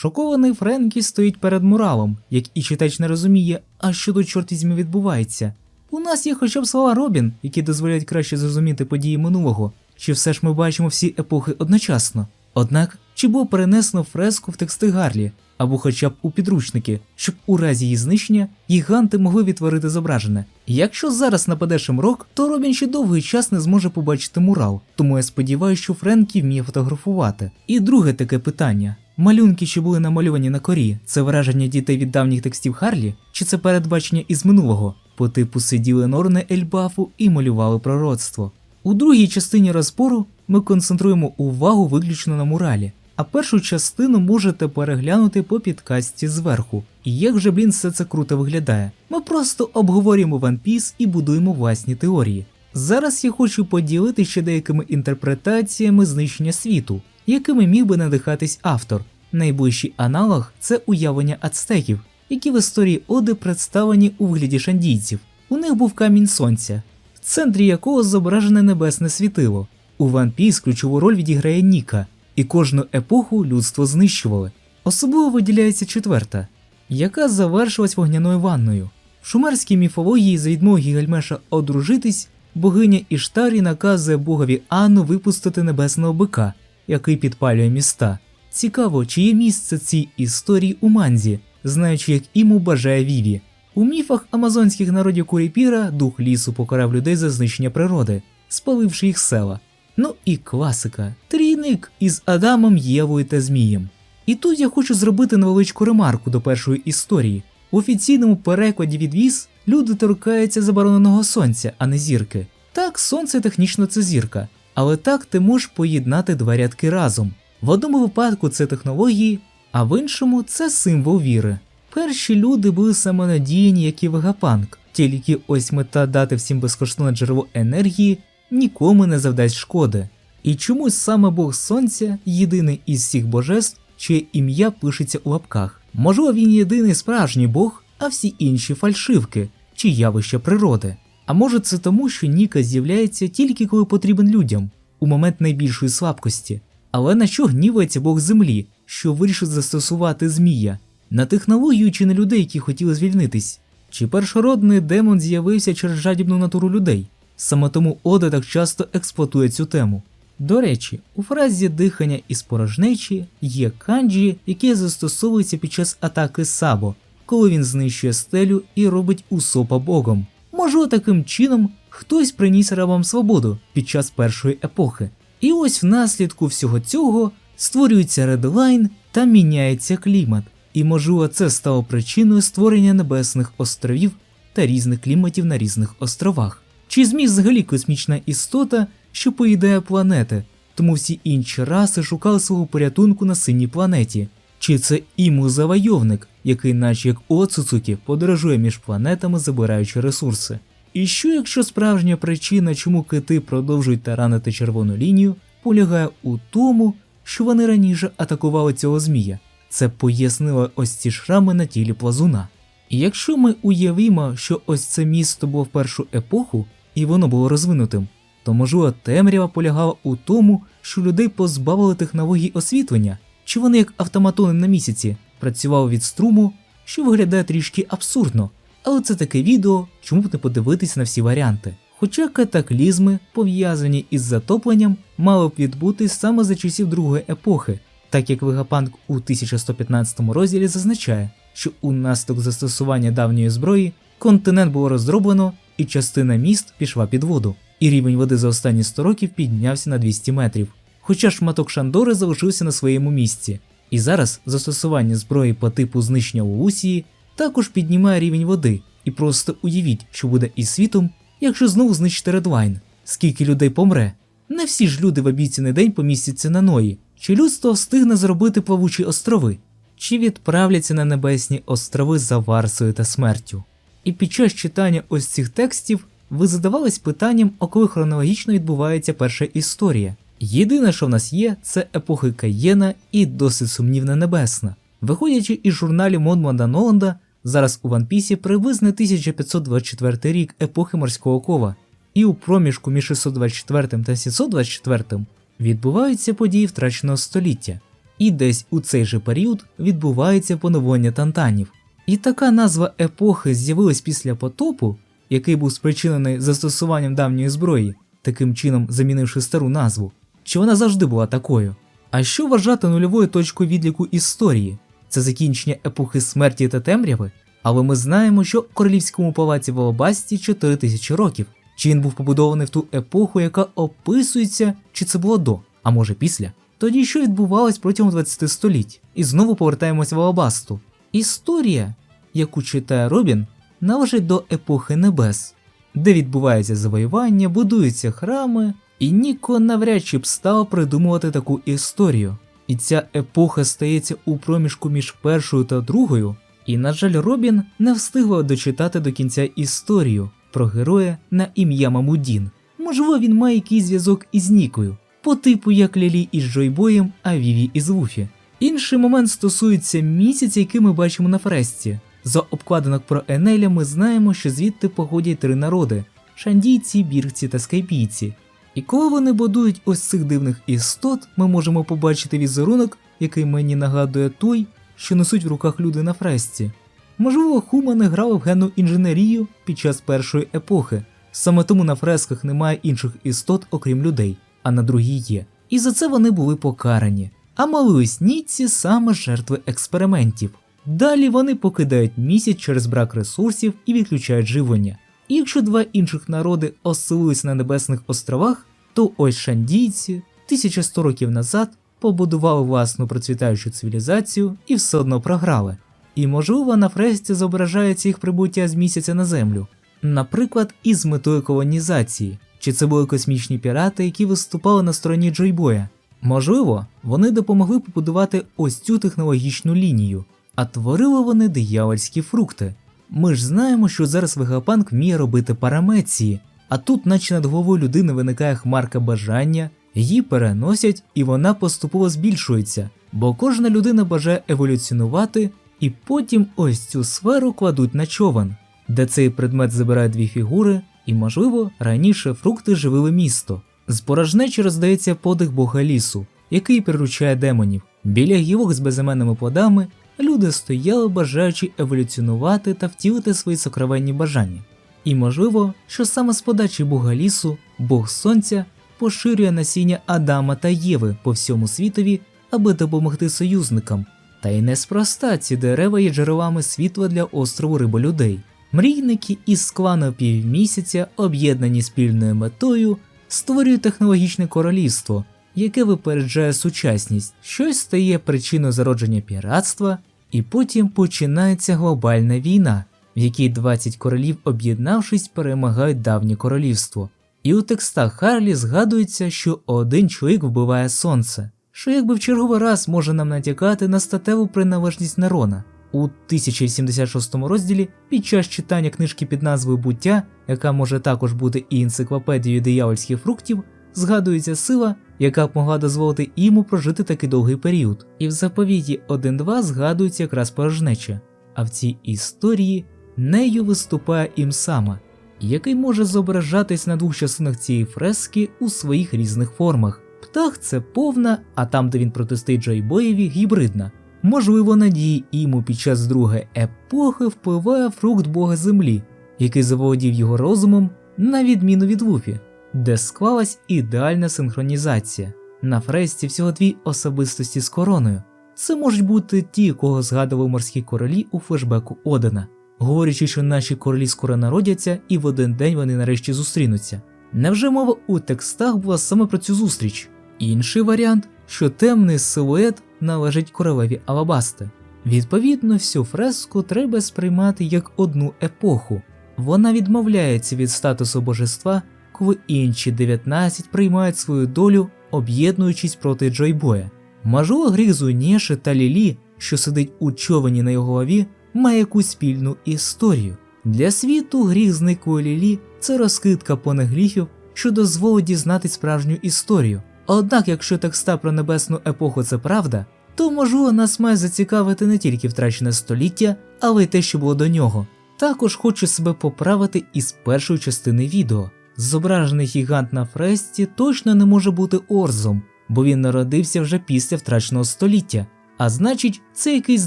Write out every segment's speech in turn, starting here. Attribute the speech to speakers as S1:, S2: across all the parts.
S1: Шокований Френкі стоїть перед муралом, як і читач не розуміє, а що тут чорт візьми відбувається. У нас є хоча б слова Робін, які дозволяють краще зрозуміти події минулого, чи все ж ми бачимо всі епохи одночасно. Однак, чи було перенесено фреску в тексти Гарлі, або хоча б у підручники, щоб у разі її знищення гіганти могли відтворити зображене. Якщо зараз нападе Шимрок, то Робін ще довгий час не зможе побачити мурал, тому я сподіваюся, що Френкі вміє фотографувати. І друге таке питання. Малюнки, що були намалювані на корі, це враження дітей від давніх текстів Харлі, чи це передбачення із минулого? По типу сиділи Норни Ельбафу і малювали пророцтво. У другій частині розбору ми концентруємо увагу виключно на муралі, а першу частину можете переглянути по підкасті зверху. І як же, блін, все це круто виглядає. Ми просто обговорюємо One Piece і будуємо власні теорії. Зараз я хочу поділитися ще деякими інтерпретаціями знищення світу, якими міг би надихатись автор. Найближчий аналог це уявлення ацтеків, які в історії Оди представлені у вигляді шандійців. У них був камінь сонця, в центрі якого зображене небесне світило. У One Piece ключову роль відіграє Ніка, і кожну епоху людство знищували. Особливо виділяється четверта, яка завершилась вогняною ванною. В шумерській міфології за відмову Гігальмеша одружитись, богиня Іштарі наказує богові Анну випустити небесного бика, який підпалює міста. Цікаво, чи є місце цій історії у манзі, знаючи, як іму бажає Віві. У міфах амазонських народів Куріпіра дух лісу покарав людей за знищення природи, спаливши їх села. Ну і класика трійник із Адамом, Євою та Змієм. І тут я хочу зробити невеличку ремарку до першої історії. В офіційному перекладі від віз люди торкаються забороненого сонця, а не зірки. Так, сонце технічно це зірка, але так ти можеш поєднати два рядки разом. В одному випадку це технології, а в іншому це символ віри. Перші люди були самонадіяні, як і вегапанк, тільки ось мета дати всім безкоштовне джерело енергії нікому не завдасть шкоди. І чомусь саме Бог Сонця єдиний із всіх божеств, чиє ім'я пишеться у лапках. Можливо, він єдиний справжній Бог, а всі інші фальшивки чи явища природи. А може це тому, що Ніка з'являється тільки коли потрібен людям, у момент найбільшої слабкості. Але на що гнівається Бог землі, що вирішив застосувати змія? На технологію чи на людей, які хотіли звільнитись? Чи першородний демон з'явився через жадібну натуру людей? Саме тому Ода так часто експлуатує цю тему. До речі, у фразі дихання із порожнечі є канджі, яке застосовується під час атаки Сабо, коли він знищує стелю і робить Усопа богом. Можливо, таким чином хтось приніс рабам свободу під час першої епохи. І ось внаслідку всього цього створюється редлайн та міняється клімат. І можливо це стало причиною створення небесних островів та різних кліматів на різних островах. Чи змій взагалі космічна істота, що поїдає планети, тому всі інші раси шукали свого порятунку на синій планеті? Чи це іму завойовник, який, наче як Оцуцукі, подорожує між планетами, забираючи ресурси? І що якщо справжня причина, чому кити продовжують таранити червону лінію, полягає у тому, що вони раніше атакували цього змія? Це пояснило ось ці шрами на тілі плазуна. І якщо ми уявимо, що ось це місто було в першу епоху, і воно було розвинутим, то можливо темрява полягала у тому, що людей позбавили технологій освітлення, чи вони як автоматони на місяці працювали від струму, що виглядає трішки абсурдно. Але це таке відео, чому б не подивитись на всі варіанти. Хоча катаклізми, пов'язані із затопленням, мали б відбутись саме за часів другої епохи, так як Вегапанк у 1115 розділі зазначає, що унаслідок застосування давньої зброї континент було роздроблено і частина міст пішла під воду, і рівень води за останні 100 років піднявся на 200 метрів. Хоча шматок Шандори залишився на своєму місці, і зараз застосування зброї по типу знищення Лусії також піднімає рівень води. І просто уявіть, що буде із світом, якщо знову знищити редлайн. Скільки людей помре? Не всі ж люди в обіцяний день помістяться на ної. Чи людство встигне зробити плавучі острови? Чи відправляться на небесні острови за Варсою та смертю? І під час читання ось цих текстів ви задавались питанням, о коли хронологічно відбувається перша історія. Єдине, що в нас є, це епохи Каєна і досить сумнівна небесна. Виходячи із журналів Монманда Ноланда, зараз у Ванпісі приблизно 1524 рік епохи морського кова, і у проміжку між 624 та 724 відбуваються події втраченого століття. І десь у цей же період відбувається поновлення тантанів. І така назва епохи з'явилась після потопу, який був спричинений застосуванням давньої зброї, таким чином замінивши стару назву, чи вона завжди була такою. А що вважати нульовою точкою відліку історії? Це закінчення епохи смерті та темряви? Але ми знаємо, що королівському палаці в Алабасті 4 тисячі років. Чи він був побудований в ту епоху, яка описується, чи це було до, а може після? Тоді що відбувалось протягом 20 століть? І знову повертаємось в Алабасту. Історія, яку читає Робін, належить до епохи небес, де відбувається завоювання, будуються храми, і Ніко навряд чи б став придумувати таку історію. І ця епоха стається у проміжку між першою та другою, і, на жаль, Робін не встигла дочитати до кінця історію про героя на ім'я Мамудін. Можливо, він має якийсь зв'язок із Нікою, по типу як Лілі із Джойбоєм, а Віві із Вуфі. Інший момент стосується місяця, який ми бачимо на фресці. За обкладинок про Енеля ми знаємо, що звідти походять три народи шандійці, біргці та скайпійці. І коли вони будують ось цих дивних істот, ми можемо побачити візерунок, який мені нагадує той, що несуть в руках люди на фресці. Можливо, хумани грали в генну інженерію під час першої епохи, саме тому на фресках немає інших істот, окрім людей, а на другій є. І за це вони були покарані. А малоіснійці саме жертви експериментів. Далі вони покидають місяць через брак ресурсів і відключають живлення. І якщо два інших народи оселились на Небесних островах, то ось шандійці 1100 років назад побудували власну процвітаючу цивілізацію і все одно програли. І можливо на фресті зображається їх прибуття з місяця на землю, наприклад, із метою колонізації, чи це були космічні пірати, які виступали на стороні Джойбоя. Можливо, вони допомогли побудувати ось цю технологічну лінію, а творили вони диявольські фрукти. Ми ж знаємо, що зараз Вегапанк вміє робити парамеції, а тут, наче над головою людини, виникає хмарка бажання, її переносять і вона поступово збільшується, бо кожна людина бажає еволюціонувати, і потім ось цю сферу кладуть на човен, де цей предмет забирає дві фігури, і, можливо, раніше фрукти живили місто. З порожнечі роздається подих бога лісу, який приручає демонів. Біля гілок з безіменними плодами люди стояли, бажаючи еволюціонувати та втілити свої сокровенні бажання. І можливо, що саме з подачі бога лісу, бог сонця поширює насіння Адама та Єви по всьому світові, аби допомогти союзникам. Та й неспроста ці дерева є джерелами світла для острову риболюдей. Мрійники із клану півмісяця, об'єднані спільною метою, створюють технологічне королівство, яке випереджає сучасність, щось стає причиною зародження піратства, і потім починається глобальна війна, в якій 20 королів, об'єднавшись, перемагають давнє королівство. І у текстах Харлі згадується, що один чоловік вбиває сонце, що якби в черговий раз може нам натякати на статеву приналежність Нерона. У 1086 розділі під час читання книжки під назвою Буття, яка може також бути і енциклопедією диявольських фруктів, згадується сила, яка б могла дозволити йому прожити такий довгий період. І в заповіті 1.2 згадується якраз порожнеча, а в цій історії нею виступає ім сама, який може зображатись на двох частинах цієї фрески у своїх різних формах. Птах це повна, а там, де він протистоїть Джойбоєві, гібридна. Можливо, надії йому під час другої епохи впливає фрукт Бога Землі, який заволодів його розумом, на відміну від Вуфі, де склалась ідеальна синхронізація. На фресці всього дві особистості з короною. Це можуть бути ті, кого згадували морські королі у флешбеку Одена, говорячи, що наші королі скоро народяться і в один день вони нарешті зустрінуться. Невже мова у текстах була саме про цю зустріч? Інший варіант, що темний силует належить королеві Алабасти. Відповідно, всю фреску треба сприймати як одну епоху. Вона відмовляється від статусу божества, коли інші 19 приймають свою долю, об'єднуючись проти Джойбоя. Можливо, гріх Зунєши та Лілі, що сидить у човені на його голові, має якусь спільну історію. Для світу гріх зниклої Лілі це розкидка понегліфів, що дозволить дізнати справжню історію. Однак, якщо текста про небесну епоху це правда, то можливо нас має зацікавити не тільки втрачене століття, але й те, що було до нього. Також хочу себе поправити із першої частини відео. Зображений гігант на фресті точно не може бути Орзом, бо він народився вже після втраченого століття, а значить, це якийсь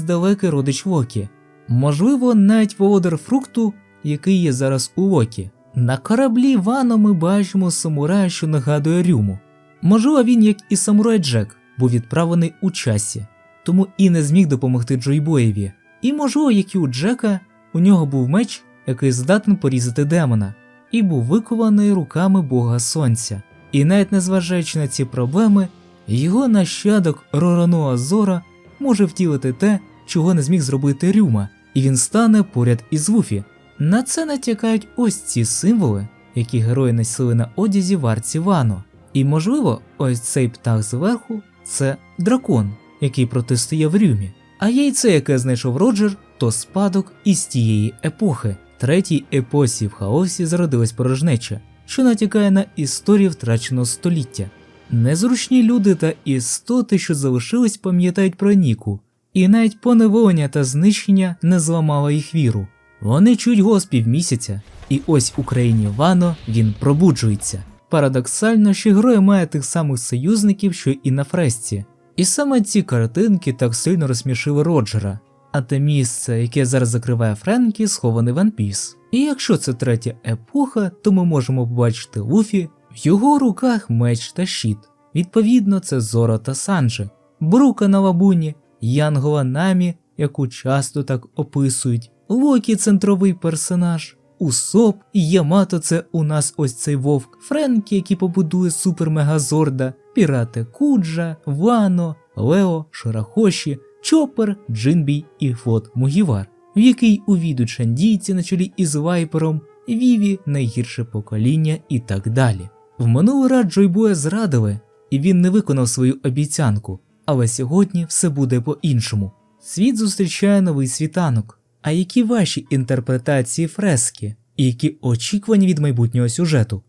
S1: далекий родич Вокі. Можливо, навіть володар фрукту, який є зараз у Вокі. На кораблі Вано ми бачимо самурая, що нагадує Рюму. Можливо, він, як і самурай Джек, був відправлений у часі, тому і не зміг допомогти Джойбоєві. І можливо, як і у Джека, у нього був меч, який здатен порізати демона, і був викований руками Бога Сонця. І навіть незважаючи на ці проблеми, його нащадок Рорану Азора може втілити те, чого не зміг зробити Рюма, і він стане поряд із Вуфі. На це натякають ось ці символи, які герої носили на одязі в арці Вано. І можливо, ось цей птах зверху це дракон, який протистояв Рюмі. А яйце, яке знайшов Роджер, то спадок із тієї епохи. Третій епосі в хаосі зародилась порожнеча, що натякає на історію втраченого століття. Незручні люди та істоти, що залишились, пам'ятають про Ніку, і навіть поневолення та знищення не зламало їх віру. Вони чують голос півмісяця, і ось у країні Вано він пробуджується. Парадоксально, що герой має тих самих союзників, що і на фресці. І саме ці картинки так сильно розсмішили Роджера, а те місце, яке зараз закриває Френкі, сховане в Piece. І якщо це третя епоха, то ми можемо побачити Луфі, в його руках меч та щит. Відповідно, це Зоро та Санджи, Брука на лабуні, Янгола Намі, яку часто так описують, Локі центровий персонаж, Усоп і Ямато це у нас ось цей вовк, Френкі, який побудує супер-мегазорда, пірати Куджа, Вано, Лео, Ширахоші, Чопер, Джинбій і Флот Мугівар, в який увійдуть шандійці на чолі із Вайпером, Віві, найгірше покоління і так далі. В минулий раз Джойбоя зрадили, і він не виконав свою обіцянку, але сьогодні все буде по-іншому. Світ зустрічає новий світанок. А які ваші інтерпретації фрески, і які очікування від майбутнього сюжету?